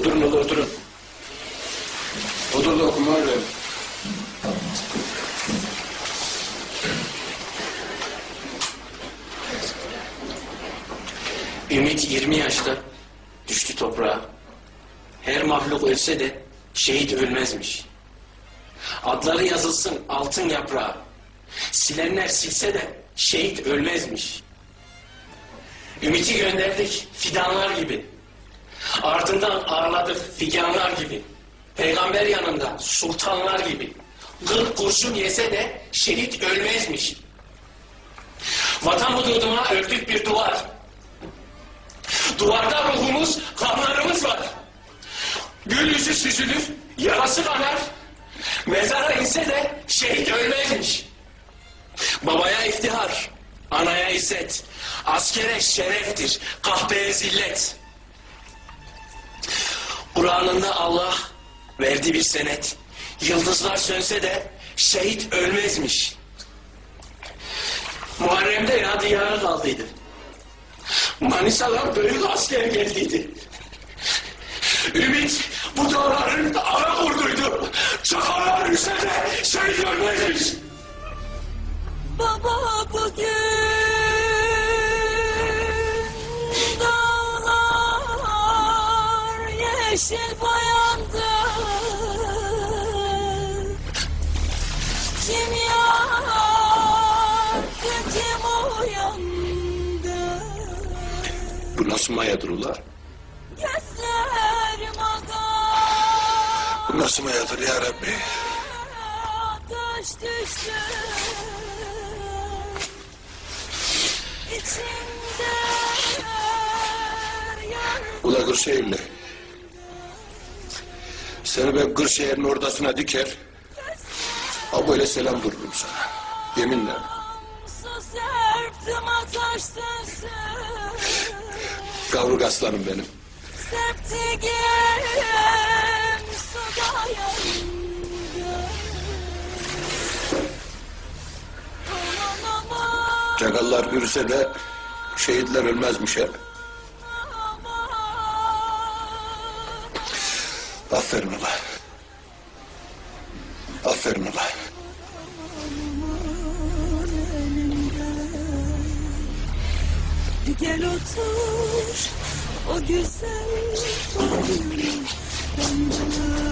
Oturun ola oturun. Otur da okuma öğren. Ümit 20 yaşta düştü toprağa. Her mahluk ölse de şehit ölmezmiş. Adları yazılsın altın yaprağa. Silenler silse de şehit ölmezmiş. Ümiti gönderdik fidanlar gibi. Ardından ağırladık figanlar gibi. Peygamber yanında sultanlar gibi. Kırk kurşun yese de şehit ölmezmiş. Vatan hududuna ördük bir duvar. Duvarda ruhumuz, kanlarımız var. Gül yüzü süzülür, yarası kanar. Mezara inse de şehit ölmezmiş. Babaya iftihar, anaya izzet, askere şereftir, kahpeye zillet. Kur'an'ında Allah verdi bir senet. Yıldızlar sönse de şehit ölmezmiş. Muharrem'de ya diyarı kaldıydı. Manisa'dan büyük asker geldiydi. Ümit bu dağların yeşil boyandı Kim yaktı kim uyandı Bu nasıl mayadır ulan? Gözlerim Bu nasıl mayadır ya Rabbi? ateş düştü İçimde Ula Kırşehirli. Seni ben Kırşehir'in ordasına diker. Ha böyle selam dururum sana. Yeminle. Su serptim ataştın sen Kavruk aslanım benim. Çakallar yürüse de şehitler ölmezmiş ha. Aferin ula. Aferin ula. Gel otur o güzel bağrımın yanına.